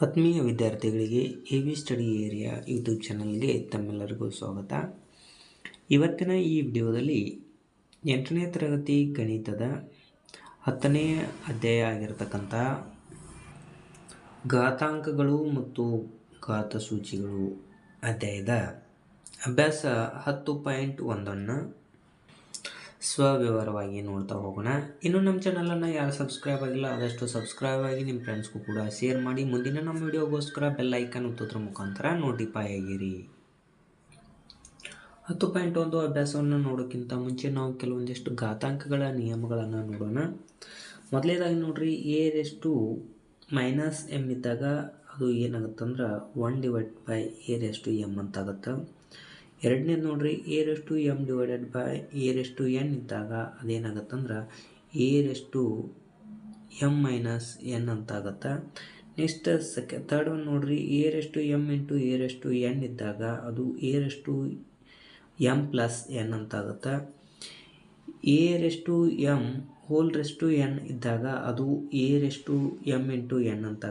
ಆತ್ಮೀಯ ವಿದ್ಯಾರ್ಥಿಗಳಿಗೆ A V study area YouTube ಚಾನಲ್ಗೆ ತಮ್ಮೆಲ್ಲರಿಗೂ ಸ್ವಾಗತ. ಇವತ್ತಿನ ಈ ವಿಡಿಯೋದಲ್ಲಿ ಎಂಟನೇ ತರಗತಿ ಗಣಿತದ ಹತ್ತನೇ ಅಧ್ಯಾಯ ಆಗಿರತಕ್ಕಂಥ ಘಾತಾಂಕಗಳು ಮತ್ತು ಘಾತಸೂಚಿಗಳು ಅಧ್ಯಾಯದ ಅಭ್ಯಾಸ ಹತ್ತು ಪಾಯಿಂಟ್ ಒಂದನ್ನು ಸ್ವವಿವರವಾಗಿ ನೋಡ್ತಾ ಹೋಗೋಣ. ಇನ್ನು ನಮ್ಮ ಚಾನಲನ್ನು ಯಾರು ಸಬ್ಸ್ಕ್ರೈಬ್ ಆಗಿಲ್ಲ, ಆದಷ್ಟು ಸಬ್ಸ್ಕ್ರೈಬ್ ಆಗಿ ನಿಮ್ಮ ಫ್ರೆಂಡ್ಸ್ಗೂ ಕೂಡ ಶೇರ್ ಮಾಡಿ. ಮುಂದಿನ ನಮ್ಮ ವಿಡಿಯೋಗೋಸ್ಕರ ಬೆಲ್ ಐಕನ್ ಒತ್ತೋದ್ರ ಮುಖಾಂತರ ನೋಟಿಫೈ ಆಗಿರಿ. ಹತ್ತು ಪಾಯಿಂಟ್ ಒಂದು ಅಭ್ಯಾಸವನ್ನು ನೋಡೋಕ್ಕಿಂತ ಮುಂಚೆ ನಾವು ಕೆಲವೊಂದಿಷ್ಟು ಘಾತಾಂಕಗಳ ನಿಯಮಗಳನ್ನು ನೋಡೋಣ. ಮೊದಲೇದಾಗಿ ನೋಡ್ರಿ ಎ ರೆಸ್ಟು ಮೈನಸ್ ಎಂ ಇದ್ದಾಗ ಅದು ಏನಾಗುತ್ತಂದ್ರೆ one divide by A raised to M ಅಂತಾಗುತ್ತೆ. ಎರಡನೇದು ನೋಡ್ರಿ A raised to M divided by A raised to N ಇದ್ದಾಗ ಅದೇನಾಗತ್ತಂದ್ರೆ A raised to M minus N ಅಂತಾಗತ್ತೆ. Next ಸೆಕೆ ತರ್ಡ್ ಒನ್ ನೋಡ್ರಿ A raised to M into A raised to N ಇದ್ದಾಗ ಅದು A raised to M plus N ಅಂತಾಗತ್ತೆ. A raised to M whole raised to N ಇದ್ದಾಗ ಅದು A raised to M into N ಅಂತ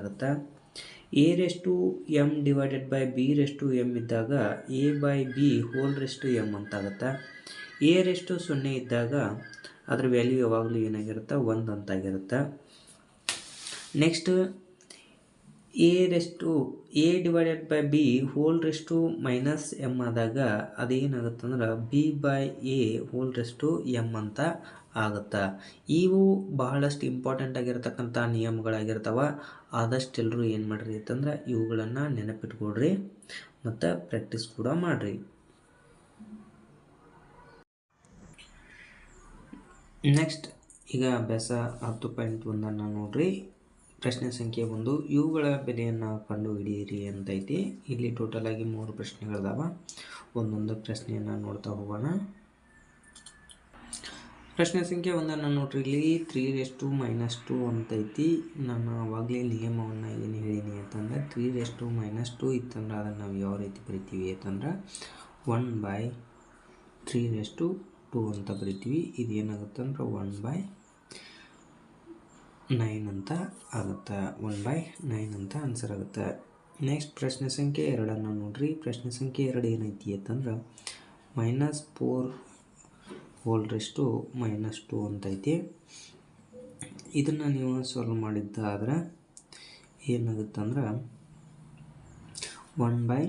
A raised to M divided by B raised to M ಇದ್ದಾಗ A by B whole raised to M ಅಂತಾಗುತ್ತೆ? A raised to ಸೊನ್ನೆ ಇದ್ದಾಗ ಅದರ value ಯಾವಾಗಲೂ ಏನಾಗಿರುತ್ತೆ? ಒಂದು ಅಂತಾಗಿರುತ್ತೆ? Next A raised to A divided by B whole raised to minus M ಆದಾಗ ಅದೇನಾಗುತ್ತಂದ್ರೆ B by A whole raised to M ಅಂತ ಆಗುತ್ತೆ. ಇವು ಬಹಳಷ್ಟು ಇಂಪಾರ್ಟೆಂಟ್ ಆಗಿರ್ತಕ್ಕಂಥ ನಿಯಮಗಳಾಗಿರ್ತಾವ. ಆದಷ್ಟು ಎಲ್ಲರೂ ಏನು ಮಾಡಿರಿ ಅಂತಂದ್ರೆ ಇವುಗಳನ್ನು ನೆನಪಿಟ್ಕೊಡ್ರಿ ಮತ್ತು ಪ್ರಾಕ್ಟೀಸ್ ಕೂಡ ಮಾಡಿರಿ. ನೆಕ್ಸ್ಟ್ ಈಗ ಅಭ್ಯಾಸ ಹತ್ತು ಪಾಯಿಂಟ್ ಒಂದನ್ನು ನೋಡ್ರಿ. ಪ್ರಶ್ನೆ ಸಂಖ್ಯೆ ಒಂದು, ಇವುಗಳ ಬೆಲೆಯನ್ನು ಕಂಡು ಹಿಡಿಯಿರಿ ಅಂತೈತಿ. ಇಲ್ಲಿ ಟೋಟಲಾಗಿ ಮೂರು ಪ್ರಶ್ನೆಗಳಿದಾವ. ಒಂದೊಂದು ಪ್ರಶ್ನೆಯನ್ನು ನೋಡ್ತಾ ಹೋಗೋಣ. ಪ್ರಶ್ನೆ ಸಂಖ್ಯೆ ಒಂದನ್ನು ನೋಡ್ರಿ. ಇಲ್ಲಿ three raise to minus two ಅಂತೈತಿ. ನಾನು ಅವಾಗಲೇ ನಿಯಮವನ್ನು ಏನು ಹೇಳೀನಿ ಅಂತಂದ್ರೆ, three raise to minus two ಇತ್ತಂದ್ರೆ ಅದನ್ನು ನಾವು ಯಾವ ರೀತಿ ಬರಿತೀವಿ ಅಂತಂದ್ರೆ, one by three raised to two ಅಂತ ಬರಿತೀವಿ. ಇದು ಏನಾಗುತ್ತೆ ಅಂದ್ರೆ, ಒನ್ ಬೈ ನೈನ್ ಅಂತ ಆಗುತ್ತೆ. ಒನ್ ಬೈ ನೈನ್ ಅಂತ ಆನ್ಸರ್ ಆಗುತ್ತೆ. ನೆಕ್ಸ್ಟ್ ಪ್ರಶ್ನೆ ಸಂಖ್ಯೆ ಎರಡನ್ನು ನೋಡ್ರಿ. ಪ್ರಶ್ನೆ ಸಂಖ್ಯೆ ಎರಡು ಏನೈತಿ ಅಂತಂದ್ರೆ, minus four whole raised to minus two ಅಂತೈತಿ. ಇದನ್ನು ನೀವು ಸಾಲ್ವ್ ಮಾಡಿದ್ದಾದ್ರೆ ಏನಾಗುತ್ತೆ ಅಂದ್ರೆ one by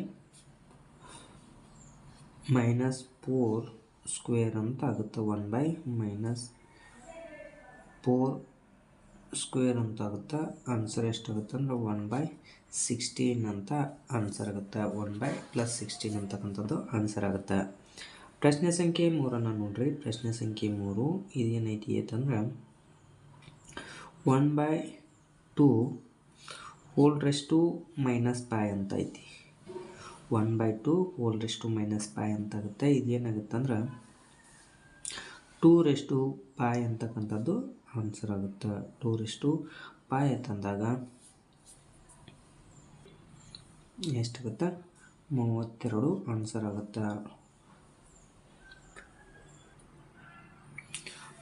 minus four square ಅಂತ ಆಗುತ್ತೆ. One by minus four square ಅಂತ ಆಗುತ್ತೆ. ಆನ್ಸರ್ ಎಷ್ಟಾಗುತ್ತೆ ಅಂದ್ರೆ ಒನ್ ಬೈ ಸಿಕ್ಸ್ಟೀನ್ ಅಂತ ಆನ್ಸರ್ ಆಗುತ್ತೆ. ಒನ್ ಬೈ ಪ್ಲಸ್ ಸಿಕ್ಸ್ಟೀನ್ ಅಂತಕ್ಕಂಥದ್ದು ಆನ್ಸರ್ ಆಗುತ್ತೆ. ಪ್ರಶ್ನೆ ಸಂಖ್ಯೆ ಮೂರನ್ನು ನೋಡ್ರಿ. ಪ್ರಶ್ನೆ ಸಂಖ್ಯೆ ಮೂರು ಇದೇನೈತಿ ಅಂತಂದ್ರೆ one by two whole raised to minus pi ಅಂತ ಐತಿ one by two whole raised to minus pi ಅಂತಾಗುತ್ತೆ. ಇದೇನಾಗುತ್ತೆ ಅಂದ್ರೆ ಟೂ ರೆಸ್ಟು ಪಾಯ್ ಅಂತಕ್ಕಂಥದ್ದು ಆನ್ಸರ್ ಆಗುತ್ತೆ. ಟೂ ರೆಸ್ಟು ಪಾಯ್ ಅಂತಂದಾಗ ಎಷ್ಟಾಗುತ್ತೆ? ಮೂವತ್ತೆರಡು ಆನ್ಸರ್ ಆಗುತ್ತೆ.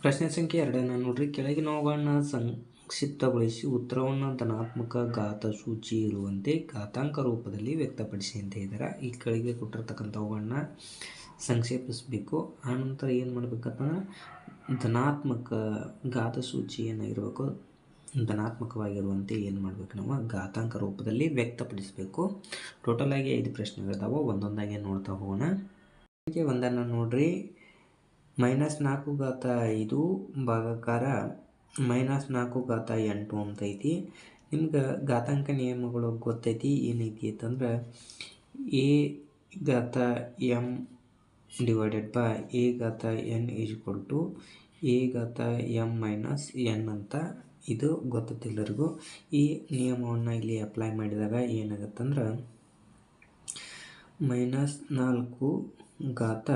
ಪ್ರಶ್ನೆ ಸಂಖ್ಯೆ ಎರಡನ್ನು ನೋಡ್ರಿ. ಕೆಳಗಿನವುಗಳನ್ನು ಸಂಕ್ಷಿಪ್ತಗೊಳಿಸಿ ಉತ್ತರವನ್ನು ಧನಾತ್ಮಕ ಘಾತ ಸೂಚಿ ಇರುವಂತೆ ಘಾತಾಂಕ ರೂಪದಲ್ಲಿ ವ್ಯಕ್ತಪಡಿಸಿ ಅಂತ ಇದ್ದಾರೆ ಈ ಕೆಳಗೆ ಕೊಟ್ಟಿರ್ತಕ್ಕಂಥವುಗಳನ್ನ ಸಂಕ್ಷೇಪಿಸಬೇಕು. ಆನಂತರ ಏನು ಮಾಡ್ಬೇಕಂತಂದ್ರೆ ಧನಾತ್ಮಕ ಘಾತ ಸೂಚಿ ಏನಾಗಿರಬೇಕು ಧನಾತ್ಮಕವಾಗಿರುವಂತೆ ಏನು ಮಾಡಬೇಕು ನಾವು? ಘಾತಾಂಕ ರೂಪದಲ್ಲಿ ವ್ಯಕ್ತಪಡಿಸಬೇಕು. ಟೋಟಲಾಗಿ ಐದು ಪ್ರಶ್ನೆಗಳಿದಾವೆ. ಒಂದೊಂದಾಗಿ ನೋಡ್ತಾ ಹೋಗೋಣ. ಒಂದನ್ನು ನೋಡ್ರಿ. ಮೈನಸ್ ನಾಲ್ಕು ಘಾತ ಐದು ಭಾಗಕಾರ ಮೈನಸ್ ನಾಲ್ಕು ಘಾತ ಎಂಟು ಅಂತೈತಿ. ನಿಮ್ಗೆ ಘಾತಾಂಕ ನಿಯಮಗಳು ಗೊತ್ತೈತಿ, ಏನೈತಿ ಅಂತಂದ್ರೆ ಎ ಘಾತ ಎಂ ಡಿವೈಡೆಡ್ ಬೈ ಎ ಘಾತ ಎನ್ ಈಜ್ವಲ್ ಟು ಎ ಘಾತ ಎಂ ಮೈನಸ್ ಎನ್ ಅಂತ ಇದು ಗೊತ್ತೈತಿ ಎಲ್ಲರಿಗೂ. ಈ ನಿಯಮವನ್ನು ಇಲ್ಲಿ ಅಪ್ಲೈ ಮಾಡಿದಾಗ ಏನಾಗತ್ತಂದ್ರೆ ಮೈನಸ್ ನಾಲ್ಕು ಘಾತ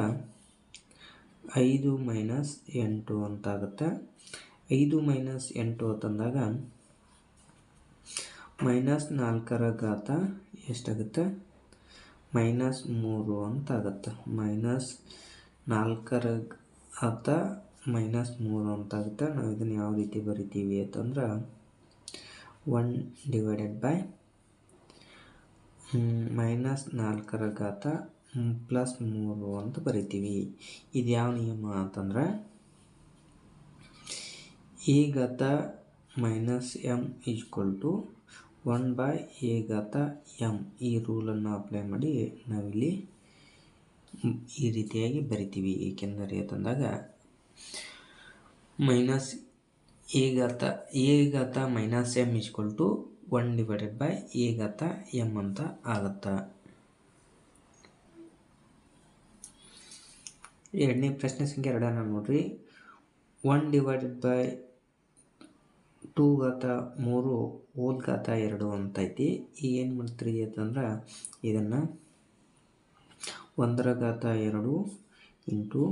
ಐದು ಮೈನಸ್ ಎಂಟು ಅಂತ ಆಗುತ್ತೆ ಐದು ಮೈನಸ್ ಎಂಟು ಅಂತಂದಾಗ ಮೈನಸ್ ನಾಲ್ಕರ ಘಾತ ಎಷ್ಟಾಗುತ್ತೆ? ಮೈನಸ್ ಮೂರು ಅಂತ ಆಗುತ್ತೆ ಮೈನಸ್ ನಾಲ್ಕರ ಘಾತ ಮೈನಸ್ ಮೂರು ಅಂತ ಆಗುತ್ತೆ ನಾವು ಇದನ್ನು ಯಾವ ರೀತಿ ಬರಿತೀವಿ ಅಂತಂದ್ರೆ ಒನ್ ಡಿವೈಡೆಡ್ ಬೈ ಮೈನಸ್ ನಾಲ್ಕರ ಘಾತ ಪ್ಲಸ್ ಮೂರು ಅಂತ ಬರಿತೀವಿ. ಇದು ಯಾವ ನಿಯಮ ಅಂತಂದರೆ ಎ ಗತ minus M equal to one by A ಗತ ಎಂ ಈ ರೂಲನ್ನು ಅಪ್ಲೈ ಮಾಡಿ ನಾವಿಲ್ಲಿ ಈ ರೀತಿಯಾಗಿ ಬರಿತೀವಿ. ಏಕೆಂದರೆ ತಂದಾಗ ಮೈನಸ್ ಎ ಗತ ಎ ಗತ minus m equal to one divided by a ಗತ ಎಂ ಅಂತ ಆಗುತ್ತಾ? ಎರಡನೇ ಪ್ರಶ್ನೆ ಸಂಖ್ಯೆ ಎರಡನ್ನ ನೋಡ್ರಿ. ಒನ್ ಡಿವೈಡೆಡ್ ಬೈ ಟೂ ಗಾತ ಮೂರು ಓಲ್ ಘಾತ ಎರಡು ಅಂತೈತಿ. ಈಗ ಏನು ಮಾಡ್ತೀರಿ ಅಂತಂದ್ರೆ ಇದನ್ನು ಒಂದರ ಗಾತ ಎರಡು ಇಂಟು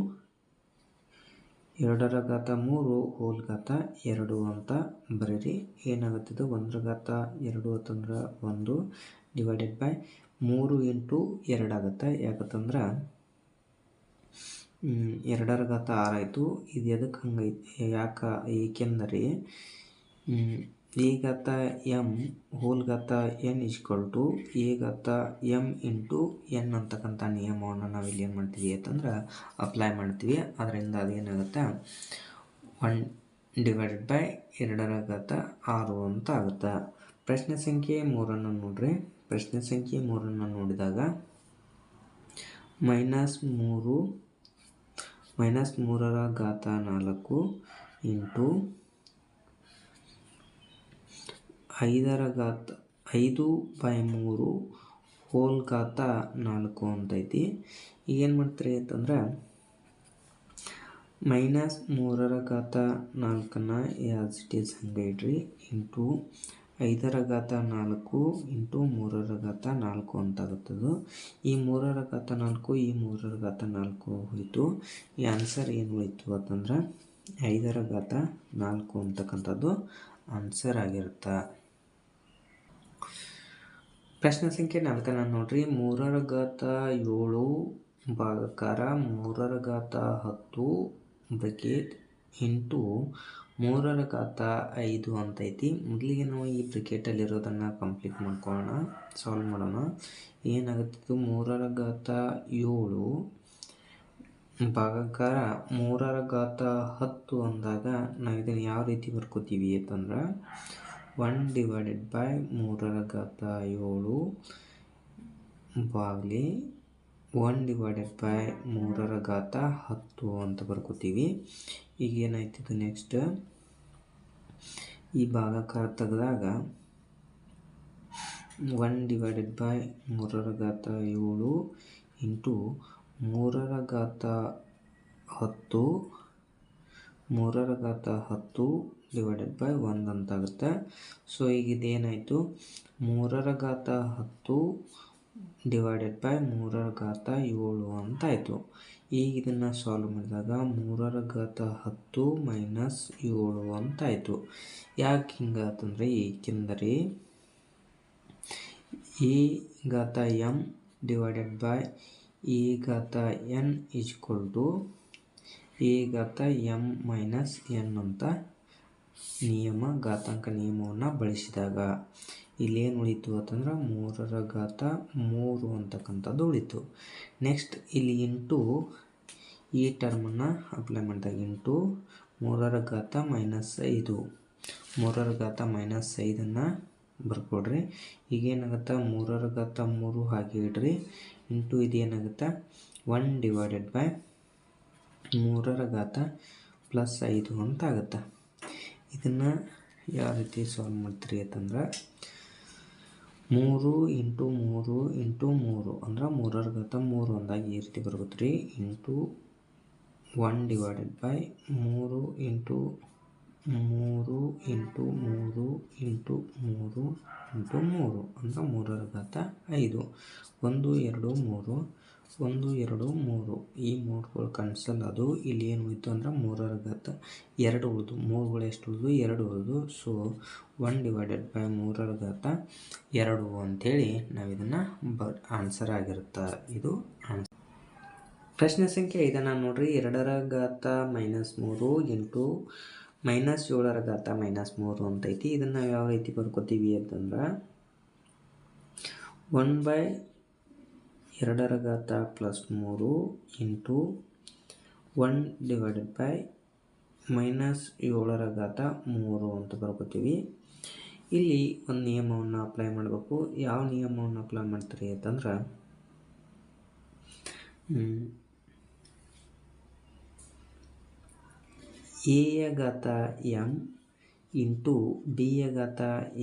ಎರಡರ ಗಾತ ಮೂರು ಹೋಲ್ ಘಾತ ಎರಡು ಅಂತ ಬರೀರಿ. ಏನಾಗುತ್ತಿದ್ದು ಒಂದರ ಘಾತ ಎರಡು ಅಂತಂದ್ರೆ ಒಂದು ಡಿವೈಡೆಡ್ ಬೈ ಮೂರು ಇಂಟು ಎರಡಾಗುತ್ತೆ ಯಾಕಂತಂದ್ರೆ ಎರಡರ ಘಾತ ಆರಾಯಿತು ಇದು ಎದಕ್ಕೆ ಹಂಗೈತೆ? ಯಾಕೆ, ಏಕೆಂದರೆ ಎ ಘಾತ ಎಂ ಹೋಲ್ ಘಾತ ಎನ್ ಇಸ್ಕೊಲ್ ಟು ಎ ಘಾತ ಎಂ ಇಂಟು ಎನ್ ಅಂತಕ್ಕಂಥ ನಿಯಮವನ್ನು ನಾವು ಇಲ್ಲಿ ಏನು ಮಾಡ್ತೀವಿ ಅಂತಂದ್ರೆ ಅಪ್ಲೈ ಮಾಡ್ತೀವಿ. ಅದರಿಂದ ಅದೇನಾಗುತ್ತೆ ಒನ್ ಡಿವೈಡೆಡ್ ಬೈ ಎರಡರ ಘಾತ ಆರು ಅಂತ ಆಗುತ್ತೆ. ಪ್ರಶ್ನೆ ಸಂಖ್ಯೆ ಮೂರನ್ನು ನೋಡ್ರಿ. ಪ್ರಶ್ನೆ ಸಂಖ್ಯೆ ಮೂರನ್ನು ನೋಡಿದಾಗ ಮೈನಸ್ ಮೂರು ಮೈನಸ್ ಮೂರರ ಘಾತ ನಾಲ್ಕು ಇಂಟು ಐದರ ಘಾತ ಐದು ಬೈ ಮೂರು ಹೋಲ್ ಘಾತ ನಾಲ್ಕು ಅಂತೈತಿ ಏನು ಮಾಡ್ತೀರಿ ಅಂತಂದ್ರೆ ಮೈನಸ್ ಮೂರರ ಘಾತ ನಾಲ್ಕನ್ನು ಆಸ್ ಇಟ್ ಈಸ್ ಹಂಗೆ ಇಡ್ರಿ ಇಂಟು ಐದರ ಘಾತ ನಾಲ್ಕು ಇಂಟು ಮೂರರ ಘಾತ ನಾಲ್ಕು ಅದು ಈ ಮೂರರ ಘಾತ ನಾಲ್ಕು, ಈ ಮೂರರ ಘಾತ ನಾಲ್ಕು ಹೋಯಿತು. ಈ ಆನ್ಸರ್ ಏನು ಹೋಯಿತು ಅಂತಂದ್ರೆ ಐದರ ಘಾತ ನಾಲ್ಕು ಅಂತಕ್ಕಂಥದ್ದು ಆನ್ಸರ್ ಆಗಿರುತ್ತೆ. ಪ್ರಶ್ನೆ ಸಂಖ್ಯೆ ನಾಲ್ಕನ ನೋಡ್ರಿ. ಮೂರರ ಘಾತ ಏಳು ಭಾಗಕಾರ ಮೂರರ ಘಾತ ಹತ್ತು ಬ್ರಿಕೆಟ್ ಇಂಟು ಮೂರರ ಘಾತ ಐದು ಅಂತೈತಿ. ಮೊದಲಿಗೆ ನಾವು ಈ ಬ್ರಿಕೆಟಲ್ಲಿರೋದನ್ನು ಕಂಪ್ಲೀಟ್ ಮಾಡ್ಕೊಳ್ಳೋಣ ಸಾಲ್ವ್ ಮಾಡೋಣ. ಏನಾಗುತ್ತಿತ್ತು ಮೂರರ ಘಾತ ಏಳು. ಭಾಗಕಾರ ಮೂರರ ಘಾತ ಹತ್ತು ಅಂದಾಗ ನಾವು ಇದನ್ನು ಯಾವ ರೀತಿ ಬರ್ಕೋತೀವಿ ಅಂತಂದ್ರೆ ಒನ್ ಡಿವೈಡೆಡ್ ಬೈ ಮೂರರ ಘಾತ ಏಳು ಬಾಗ್ಲಿ ಒನ್ ಡಿವೈಡೆಡ್ ಬೈ ಮೂರರ ಘಾತ ಹತ್ತು ಅಂತ ಬರ್ಕೋತೀವಿ. ಈಗ ಏನಾಯ್ತಿದ್ದು ನೆಕ್ಸ್ಟ್ ಈ ಭಾಗಾಕಾರ ತೆಗೆದಾಗ ಒನ್ ಡಿವೈಡೆಡ್ ಬೈ ಮೂರರ ಘಾತ ಏಳು ಇಂಟು ಮೂರರ ಘಾತ ಹತ್ತು. ಮೂರರ ಘಾತ ಹತ್ತು ಡಿವೈಡೆಡ್ ಬೈ ಒಂದು ಅಂತಾಗುತ್ತೆ. ಸೊ ಈಗ ಇದೇನಾಯಿತು? ಮೂರರ ಘಾತ ಹತ್ತು ಡಿವೈಡೆಡ್ ಬೈ ಮೂರರ ಘಾತ ಏಳು ಅಂತಾಯಿತು. ಈಗ ಇದನ್ನು ಸಾಲ್ವ್ ಮಾಡಿದಾಗ ಮೂರರ ಘಾತ ಹತ್ತು ಮೈನಸ್ ಏಳು ಅಂತಾಯಿತು. ಯಾಕೆ ಹಿಂಗಾತಂದರೆ ಏಕೆಂದರೆ ಎ ಘಾತ ಎಂ ಡಿವೈಡೆಡ್ ಬೈ ಎ ಘಾತ ಎನ್ ಈಜ್ಕೊಲ್ ಟು ಎ ಘಾತ ಎಂ ಮೈನಸ್ ಎನ್ ಅಂತ ನಿಯಮ ಘಾತಾಂಕ ನಿಯಮವನ್ನು ಬಳಸಿದಾಗ ಇಲ್ಲೇನು ಉಳಿತು ಅಂತಂದ್ರೆ ಮೂರರ ಘಾತ ಮೂರು ಅಂತಕ್ಕಂಥದ್ದು ಉಳಿತು. ನೆಕ್ಸ್ಟ್ ಇಲ್ಲಿ ಇಂಟು ಈ ಟರ್ಮನ್ನು ಅಪ್ಲೈ ಮಾಡಿದಾಗ ಇಂಟು ಮೂರರ ಘಾತ ಮೈನಸ್ ಐದು. ಮೂರರ ಘಾತ ಮೈನಸ್ ಐದನ್ನು ಬರ್ಕೊಡ್ರಿ. ಈಗೇನಾಗುತ್ತೆ ಮೂರರ ಘಾತ ಮೂರು ಹಾಗೆ ಇಡ್ರಿ. ಇಂಟು ಇದೇನಾಗುತ್ತೆ ಒನ್ ಡಿವೈಡೆಡ್ ಬೈ ಮೂರರ ಘಾತ ಪ್ಲಸ್ ಐದು ಅಂತ ಆಗುತ್ತೆ. ಇದನ್ನು ಯಾವ ರೀತಿ ಸಾಲ್ವ್ ಮಾಡ್ತೀರಿ ಅಂತಂದ್ರೆ ಮೂರು ಇಂಟು ಮೂರು ಇಂಟು ಮೂರು ಅಂದ್ರೆ ಮೂರರ ಘಾತ ಮೂರು ಅಂದಾಗ ಈ ರೀತಿ ಬರುತ್ತೆ ರೀ ಇಂಟು ಒನ್ ಡಿವೈಡೆಡ್ ಬೈ ಮೂರು ಇಂಟು ಮೂರು ಇಂಟು ಮೂರು ಇಂಟು ಮೂರು ಇಂಟು ಮೂರು ಅಂದ್ರೆ ಮೂರರ ಘಾತ ಐದು. ಒಂದು, ಎರಡು, ಮೂರು ಒಂದು, ಎರಡು, ಮೂರು. ಈ ಮೂರುಗಳು ಕನ್ಸಲ್ ಅದು ಇಲ್ಲಿ ಏನು ಹೋಯಿತು ಅಂದ್ರೆ ಮೂರರ ಘಾತ ಎರಡು ಉಳಿದು, ಮೂರುಗಳು ಎಷ್ಟು ಉಳಿದು? ಎರಡು ಉಳಿದು. ಸೊ ಒನ್ ಡಿವೈಡೆಡ್ ಬೈ ಮೂರರ ಘಾತ ಎರಡು ಅಂಥೇಳಿ ನಾವು ಇದನ್ನು ಬ ಆನ್ಸರ್ ಆಗಿರುತ್ತೆ? ಇದು ಆನ್ಸರ್ ಪ್ರಶ್ನೆ ಸಂಖ್ಯೆ ಐದನ್ನು ನೋಡ್ರಿ. ಎರಡರ ಘಾತ ಮೈನಸ್ ಮೂರು ಎಂಟು ಮೈನಸ್ ಏಳರ ಘಾತ ಮೈನಸ್ ಮೂರು ಅಂತೈತಿ. ಇದನ್ನು ನಾವು ಯಾವ ರೀತಿ ಬರ್ಕೋತೀವಿ ಅಂತಂದ್ರೆ ಒನ್ ಬೈ ಎರಡರ ಘಾತ ಪ್ಲಸ್ ಮೂರು into one divided by minus ಏಳರ ಘಾತ ಮೂರು ಅಂತ ಬರ್ಕೋತೀವಿ. ಇಲ್ಲಿ ಒಂದು ನಿಯಮವನ್ನು ಅಪ್ಲೈ ಮಾಡಬೇಕು. ಯಾವ ನಿಯಮವನ್ನು ಅಪ್ಲೈ ಮಾಡ್ತೀರಿ ಅಂತಂದ್ರೆ ಎಯ ಘಾತ ಎಂ ಇಂಟು ಬಿಯ ಘಾತ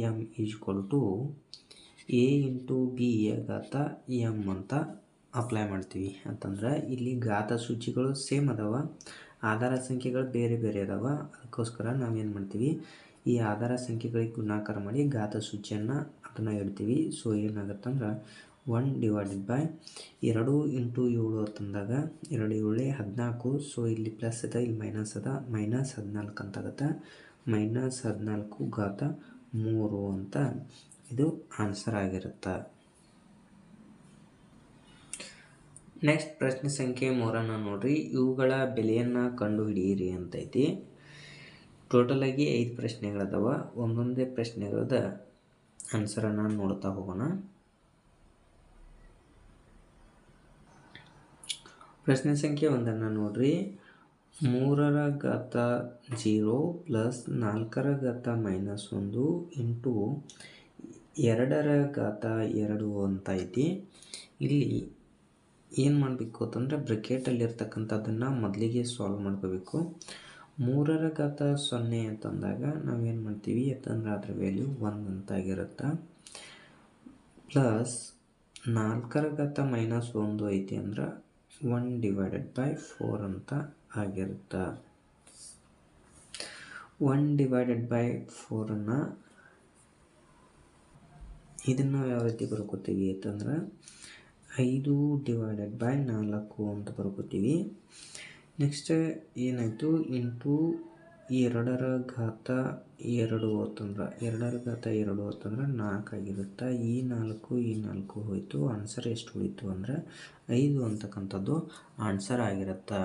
M equal to A into B A ಘಾತ ಎಂ ಅಂತ ಅಪ್ಲೈ ಮಾಡ್ತೀವಿ. ಅಂತಂದ್ರೆ ಇಲ್ಲಿ ಘಾತ ಸೂಚಿಗಳು ಸೇಮ್ ಅದಾವ. ಆಧಾರ ಸಂಖ್ಯೆಗಳು ಬೇರೆ ಬೇರೆ ಅದಾವ. ಅದಕ್ಕೋಸ್ಕರ ನಾವೇನು ಮಾಡ್ತೀವಿ, ಈ ಆಧಾರ ಸಂಖ್ಯೆಗಳಿಗೆ ಗುಣಾಕಾರ ಮಾಡಿ ಘಾತ ಸೂಚಿಯನ್ನು ಅದನ್ನು ಇಡ್ತೀವಿ ಸೊ ಏನಾಗುತ್ತಂದ್ರೆ ಒನ್ ಡಿವೈಡೆಡ್ ಬೈ ಎರಡು ಇಂಟು ಏಳು ಅಂತಂದಾಗ ಎರಡು ಏಳು ಹದಿನಾಲ್ಕು. ಸೊ ಇಲ್ಲಿ ಪ್ಲಸ್ ಅದ, ಇಲ್ಲಿ ಮೈನಸ್ ಅದ. ಮೈನಸ್ ಹದಿನಾಲ್ಕು ಅಂತಾಗತ್ತೆ ಮೈನಸ್ ಹದಿನಾಲ್ಕು ಘಾತ ಮೂರು ಅಂತ ಇದು ಆನ್ಸರ್ ಆಗಿರುತ್ತೆ. ನೆಕ್ಸ್ಟ್ ಪ್ರಶ್ನೆ ಸಂಖ್ಯೆ ಮೂರನ್ನು ನೋಡ್ರಿ. ಇವುಗಳ ಬೆಲೆಯನ್ನು ಕಂಡುಹಿಡಿಯಿರಿ ಅಂತೈತಿ. ಟೋಟಲಾಗಿ ಐದು ಪ್ರಶ್ನೆಗಳದಾವ. ಒಂದೊಂದೇ ಪ್ರಶ್ನೆಗಳದ ಆನ್ಸರನ್ನು ನೋಡ್ತಾ ಹೋಗೋಣ. ಪ್ರಶ್ನೆ ಸಂಖ್ಯೆ ಒಂದನ್ನು ನೋಡ್ರಿ. ಮೂರರ ಘಾತ ಜೀರೋ ಪ್ಲಸ್ ನಾಲ್ಕರ ಘಾತ ಮೈನಸ್ ಒಂದು ಇಂಟು ಎರಡರ ಘಾತ ಎರಡು ಅಂತ ಐತಿ. ಇಲ್ಲಿ ಏನು ಮಾಡಬೇಕು ಅಂತಂದರೆ ಬ್ರಿಕೆಟಲ್ಲಿರ್ತಕ್ಕಂಥದ್ದನ್ನು ಮೊದಲಿಗೆ ಸಾಲ್ವ್ ಮಾಡ್ಕೋಬೇಕು. ಮೂರರ ಘಾತ ಸೊನ್ನೆ ಅಂತಂದಾಗ ನಾವೇನು ಮಾಡ್ತೀವಿ? ಅಂತಂದ್ರೆ ಅದರ ವ್ಯಾಲ್ಯೂ ಒಂದು ಅಂತ ಆಗಿರುತ್ತೆ ಪ್ಲಸ್ ನಾಲ್ಕರ ಘಾತ ಮೈನಸ್ ಒಂದು ಐತಿ ಅಂದ್ರೆ ಒನ್ ಡಿವೈಡೆಡ್ ಬೈ ಫೋರ್ ಅಂತ ಆಗಿರುತ್ತೆ. ಒನ್ ಡಿವೈಡೆಡ್ ಬೈ ಫೋರನ್ನು ಇದನ್ನು ಯಾವ ರೀತಿ ಬರ್ಕೋತೀವಿ ಅಂತಂದ್ರೆ ಐದು ಡಿವೈಡೆಡ್ ಬೈ ನಾಲ್ಕು ಅಂತ ಬರ್ಕೋತೀವಿ. ನೆಕ್ಸ್ಟ್ ಏನಾಯಿತು? ಇಂಟು ಎರಡರ ಘಾತ ಎರಡು ಅಂತಂದ್ರೆ ಎರಡರ ಘಾತ ಎರಡು ಅಂತಂದ್ರೆ ನಾಲ್ಕು ಆಗಿರುತ್ತೆ. ಈ ನಾಲ್ಕು ಈ ನಾಲ್ಕು ಹೋಯಿತು. ಆನ್ಸರ್ ಎಷ್ಟು ಉಳಿತು ಅಂದರೆ ಐದು ಅಂತಕ್ಕಂಥದ್ದು ಆನ್ಸರ್ ಆಗಿರುತ್ತೆ.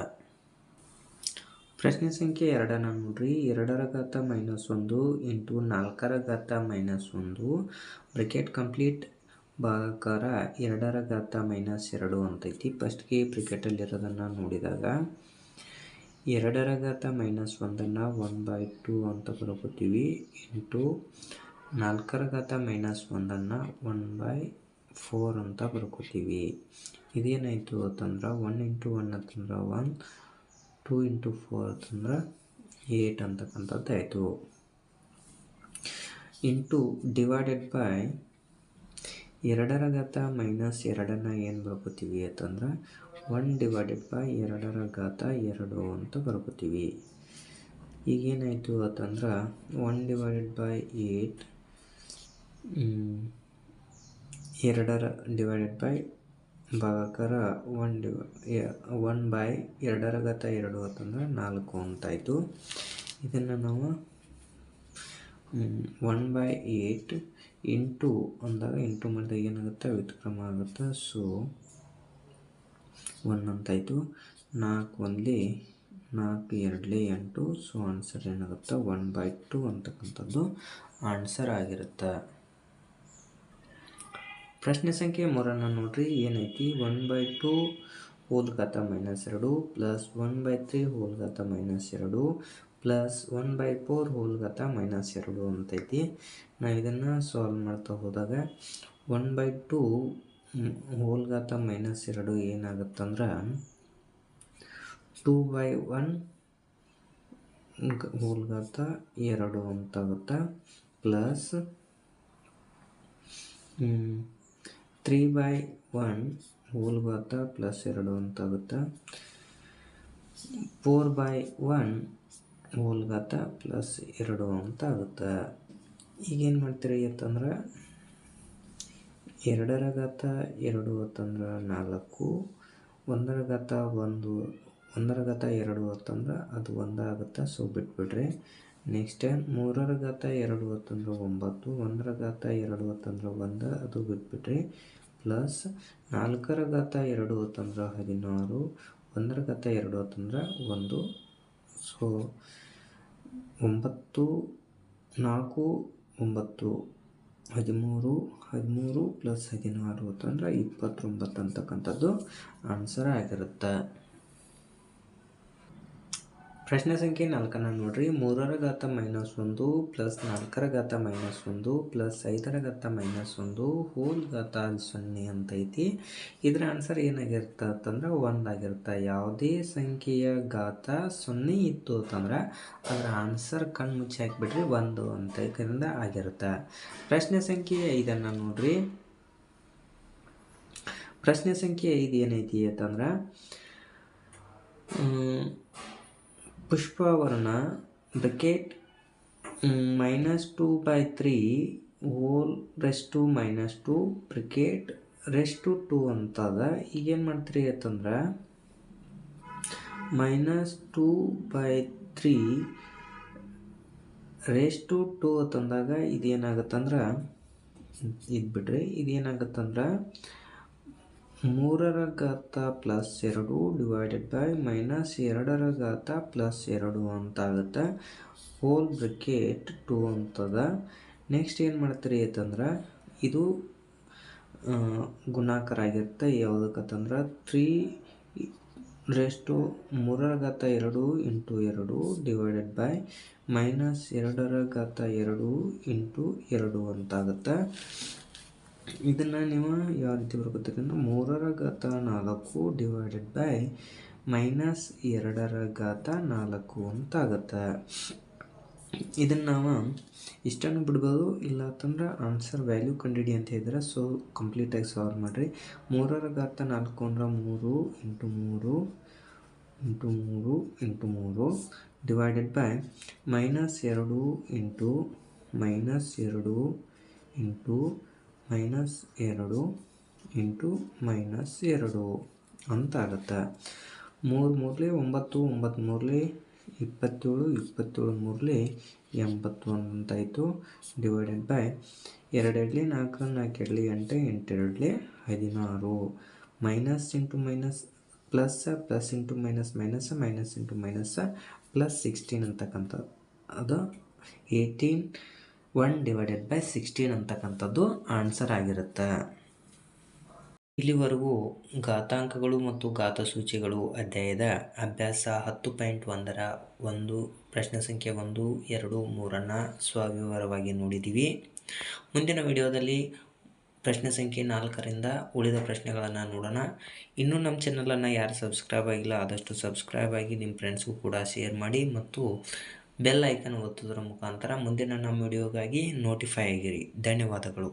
ಪ್ರಶ್ನೆ ಸಂಖ್ಯೆ ಎರಡನ್ನ ನೋಡ್ರಿ. ಎರಡರ ಘಾತ ಮೈನಸ್ ಒಂದು ಇಂಟು ನಾಲ್ಕರ ಘಾತ ಮೈನಸ್ ಒಂದು. ಬ್ರಿಕೆಟ್ ಕಂಪ್ಲೀಟ್ ಭಾಗಾಕಾರ ಎರಡರ ಘಾತ ಮೈನಸ್ ಎರಡು ಅಂತೈತಿ. ಫಸ್ಟ್ಗೆ ಬ್ರಿಕೆಟಲ್ಲಿರೋದನ್ನು ನೋಡಿದಾಗ ಎರಡರ ಘಾತ ಮೈನಸ್ ಒಂದನ್ನು ಒನ್ ಬೈ ಟು ಅಂತ ಬರ್ಕೋತೀವಿ. ಇಂಟು ನಾಲ್ಕರ ಘಾತ ಮೈನಸ್ ಒಂದನ್ನು ಒನ್ ಬೈ ಫೋರ್ ಅಂತ ಬರ್ಕೋತೀವಿ. ಇದೇನಾಯಿತು ಅಂತಂದ್ರೆ ಒನ್ ಇಂಟು ಒನ್ ಅಂತಂದ್ರೆ ಒನ್ ಟೂ ಇಂಟು ಫೋರ್ ಅಂತಂದ್ರೆ ಏಯ್ಟ್ ಅಂತಕ್ಕಂಥದ್ದು ಆಯಿತು. ಇಂಟು ಡಿವೈಡೆಡ್ ಬೈ ಎರಡರ ಘಾತ ಮೈನಸ್ ಎರಡನ್ನು ಏನು ಬರ್ಕೋತೀವಿ ಅಂತಂದ್ರೆ ಒನ್ ಡಿವೈಡೆಡ್ ಬೈ ಎರಡರ ಘಾತ ಎರಡು ಅಂತ ಬರ್ಕೋತೀವಿ. ಈಗೇನಾಯಿತು ಅಂತಂದ್ರೆ ಒನ್ ಡಿವೈಡೆಡ್ ಬೈ ಏಯ್ಟ್ ಎರಡರ ಡಿವೈಡೆಡ್ ಬೈ ಭಾಗಾಕಾರ ಒನ್ ಡಿವ ಒನ್ ಬೈ ಎರಡರ ಗತ ಎರಡು ಅಂತಂದ್ರೆ ನಾಲ್ಕು ಅಂತಾಯಿತು. ಇದನ್ನು ನಾವು ಒನ್ ಬೈ ಏಯ್ಟ್ ಇಂಟು ಅಂದಾಗ ಇಂಟು ಮಾಡಿದಾಗ ಏನಾಗುತ್ತೆ? ವ್ಯುತ್ಕ್ರಮ ಆಗುತ್ತೆ. ಸೊ ಒನ್ ಅಂತಾಯಿತು. ನಾಲ್ಕು ಒಂದ್ಲಿ, ನಾಲ್ಕು ಎರಡಲಿ ಎಂಟು. ಸೊ, ಆನ್ಸರ್ ಏನಾಗುತ್ತೆ? ಒನ್ ಬೈ ಟು ಅಂತಕ್ಕಂಥದ್ದು ಆನ್ಸರ್ ಆಗಿರುತ್ತೆ. ಪ್ರಶ್ನೆ ಸಂಖ್ಯೆ ಮೂರನ್ನು ನೋಡ್ರಿ. ಏನೈತಿ? ಒನ್ ಬೈ ಟು ಹೋಲ್ ಘಾತ ಮೈನಸ್ ಎರಡು plus one by three whole ಘಾತ ಮೈನಸ್ ಎರಡು plus one by four whole ಘಾತ ಮೈನಸ್ ಎರಡು ಅಂತೈತಿ. ನಾವು ಇದನ್ನು ಸಾಲ್ವ್ ಮಾಡ್ತಾ ಹೋದಾಗ ಒನ್ ಬೈ ಟೂ ಹೋಲ್ ಘಾತ ಮೈನಸ್ ಎರಡು ಏನಾಗುತ್ತಂದ್ರೆ ಟೂ ಬೈ ಒನ್ ಹೋಲ್ ಘಾತ ಎರಡು ಅಂತಾಗುತ್ತೆ. Plus three by one whole ಘಾತ ಪ್ಲಸ್ ಎರಡು ಅಂತಾಗುತ್ತೆ ಫೋರ್ ಬೈ ಒನ್ ಹೋಲ್ ಘಾತ ಪ್ಲಸ್ ಎರಡು ಅಂತ ಆಗುತ್ತೆ? ಈಗೇನು ಮಾಡ್ತೀರಿ ಅಂತಂದ್ರೆ ಎರಡರ ಘಾತ ಎರಡು ಅಂತಂದ್ರೆ ನಾಲ್ಕು. ಒಂದರ ಘಾತ ಒಂದು, ಒಂದರ ಘಾತ ಎರಡು ಅಂತಂದ್ರೆ ಅದು ಒಂದಾಗುತ್ತೆ ಸೊ ಬಿಟ್ಬಿಡ್ರಿ. ನೆಕ್ಸ್ಟ್ ಮೂರರ ಘಾತ ಎರಡು ಹೊತ್ತಂದ್ರೆ ಒಂಬತ್ತು ಒಂದರ ಘಾತ ಎರಡು ಹೊತ್ತಂದ್ರೆ ಒಂದು ಅದು ಬಿಟ್ಬಿಟ್ರಿ ಪ್ಲಸ್ ನಾಲ್ಕರ ಘಾತ ಎರಡು ಹೊತ್ತಂದ್ರೆ ಹದಿನಾರು ಒಂದರ ಘಾತ ಎರಡು ಹೊತ್ತಂದ್ರೆ ಒಂದು. ಸೊ ಒಂಬತ್ತು, ನಾಲ್ಕು, ಒಂಬತ್ತು, ಹದಿಮೂರು ಹದಿಮೂರು ಪ್ಲಸ್ ಹದಿನಾರು ಅಂತಂದ್ರೆ ಇಪ್ಪತ್ತೊಂಬತ್ತು ಅಂತಕ್ಕಂಥದ್ದು ಆನ್ಸರ್ ಆಗಿರುತ್ತೆ. ಪ್ರಶ್ನೆ ಸಂಖ್ಯೆ ನಾಲ್ಕನ್ನು ನೋಡ್ರಿ. ಮೂರರ ಘಾತ ಮೈನಸ್ ಒಂದು ಪ್ಲಸ್ ನಾಲ್ಕರ ಘಾತ ಮೈನಸ್ ಒಂದು ಪ್ಲಸ್ ಐದರ ಘಾತ ಮೈನಸ್ ಒಂದು ಹೋಲ್ ಘಾತ ಸೊನ್ನೆ ಅಂತ ಐತಿ. ಇದರ ಆನ್ಸರ್ ಏನಾಗಿರುತ್ತೆ ಅಂತಂದ್ರೆ ಒಂದಾಗಿರುತ್ತೆ ಯಾವುದೇ ಸಂಖ್ಯೆಯ ಘಾತ ಸೊನ್ನೆ ಇತ್ತು ಅಂತಂದ್ರೆ ಅದರ ಆನ್ಸರ್ ಕಣ್ಣು ಮುಚ್ಚಿ ಹಾಕಿಬಿಡ್ರಿ. ಒಂದು ಅಂತ ಇದರಿಂದ ಆಗಿರುತ್ತೆ. ಪ್ರಶ್ನೆ ಸಂಖ್ಯೆ ಐದನ್ನು ನೋಡ್ರಿ. ಪ್ರಶ್ನೆ ಸಂಖ್ಯೆ ಐದು ಏನೈತಿ ಅಂತಂದ್ರೆ ಪುಷ್ಪವರ್ಣ bracket minus two by three whole raised to minus two bracket raised to two ಅಂತದ. ಈಗೇನು ಮಾಡ್ತೀರಿ ಅಂತಂದ್ರೆ minus two by three raised to two ಅಂತಂದಾಗ ಇದೇನಾಗತ್ತಂದ್ರೆ, ಇದು ಬಿಡ್ರಿ, ಇದೇನಾಗತ್ತಂದ್ರೆ ಮೂರರ ಘಾತ ಪ್ಲಸ್ ಎರಡು ಡಿವೈಡೆಡ್ ಬೈ ಮೈನಸ್ ಎರಡರ ಘಾತ ಪ್ಲಸ್ ಎರಡು ಅಂತ ಆಗುತ್ತೆ ಹೋಲ್ ಬ್ರಿಕೆಟ್ ಟು ಅಂತದ. ನೆಕ್ಸ್ಟ್ ಏನು ಮಾಡ್ತೀರಿ ಅಂತಂದ್ರೆ, ಇದು ಗುಣಾಕಾರ ಆಗಿರುತ್ತೆ ಯಾವುದಕ್ಕಂತಂದ್ರೆ, ತ್ರೀ ರೆಸ್ಟು ಮೂರರ ಘಾತ ಎರಡು ಇಂಟು ಎರಡು ಡಿವೈಡೆಡ್ ಬೈ ಮೈನಸ್ ಎರಡರ ಘಾತ ಎರಡು ಇಂಟು ಎರಡು ಅಂತಾಗುತ್ತೆ. ಇದನ್ನು ನೀವು ಯಾವ ರೀತಿ ಬರ್ಕೋತೀರಿ ಮೂರರ ಘಾತ ನಾಲ್ಕು ಡಿವೈಡೆಡ್ ಬೈ ಮೈನಸ್ ಎರಡರ ಘಾತ ನಾಲ್ಕು ಅಂತ ಆಗುತ್ತೆ. ಇದನ್ನು ನಾವು ಇಷ್ಟನ್ನು ಬಿಡ್ಬೋದು ಇಲ್ಲ ಅಂತಂದ್ರೆ ಆನ್ಸರ್ ವ್ಯಾಲ್ಯೂ ಕಂಡಿಡಿ ಅಂತ ಹೇಳಿದ್ರೆ ಸೊ ಕಂಪ್ಲೀಟಾಗಿ ಸಾಲ್ವ್ ಮಾಡಿರಿ. ಮೂರರ ಘಾತ ನಾಲ್ಕು ಅಂದ್ರೆ ಮೂರು ಇಂಟು ಮೂರು ಇಂಟು ಮೂರು ಇಂಟು ಮೂರು ಡಿವೈಡೆಡ್ ಬೈ ಮೈನಸ್ ಎರಡು ಇಂಟು ಮೈನಸ್ ಎರಡು ಇಂಟು ಮೈನಸ್ ಎರಡು ಇಂಟು ಮೈನಸ್ ಎರಡು ಅಂತ ಆಗುತ್ತೆ. ಮೂರು ಮೂರಲಿ ಒಂಬತ್ತು ಒಂಬತ್ತು ಮೂರಲಿ ಇಪ್ಪತ್ತೇಳು ಇಪ್ಪತ್ತೇಳು ಮೂರಲಿ ಎಂಬತ್ತೊಂದು ಅಂತಾಯಿತು ಡಿವೈಡೆಡ್ ಬೈ ಎರಡೆರಡಲಿ ನಾಲ್ಕು ನಾಲ್ಕು ಎರಡಲಿ ಎಂಟು ಎಂಟೆರಡಲಿ ಹದಿನಾರು. Minus into minus plus plus into minus minus minus into minus plus sixteen ಅಂತಕ್ಕಂಥ ಅದು eighteen one divided by sixteen ಅಂತಕ್ಕಂಥದ್ದು ಆನ್ಸರ್ ಆಗಿರುತ್ತೆ. ಇಲ್ಲಿವರೆಗೂ ಘಾತಾಂಕಗಳು ಮತ್ತು ಘಾತಸೂಚಿಗಳು ಅಧ್ಯಾಯದ ಅಭ್ಯಾಸ ಹತ್ತು ಪಾಯಿಂಟ್ ಒಂದರ ಒಂದು, ಪ್ರಶ್ನೆ ಸಂಖ್ಯೆ ಒಂದು, ಎರಡು, ಮೂರನ್ನು ಸ್ವವಿವರವಾಗಿ ನೋಡಿದ್ದೀವಿ. ಮುಂದಿನ ವಿಡಿಯೋದಲ್ಲಿ ಪ್ರಶ್ನೆ ಸಂಖ್ಯೆ ನಾಲ್ಕರಿಂದ ಉಳಿದ ಪ್ರಶ್ನೆಗಳನ್ನು ನೋಡೋಣ. ಇನ್ನೂ ನಮ್ಮ ಚಾನಲನ್ನು ಯಾರು ಸಬ್ಸ್ಕ್ರೈಬ್ ಆಗಿಲ್ಲ, ಆದಷ್ಟು ಸಬ್ಸ್ಕ್ರೈಬ್ ಆಗಿ ನಿಮ್ಮ ಫ್ರೆಂಡ್ಸ್ಗೂ ಕೂಡ ಶೇರ್ ಮಾಡಿ ಮತ್ತು ಬೆಲ್ ಐಕನ್ ಒತ್ತುವುದರ ಮುಖಾಂತರ ಮುಂದಿನ ನಮ್ಮ ವಿಡಿಯೋಗಾಗಿ ನೋಟಿಫೈ ಆಗಿರಿ. ಧನ್ಯವಾದಗಳು.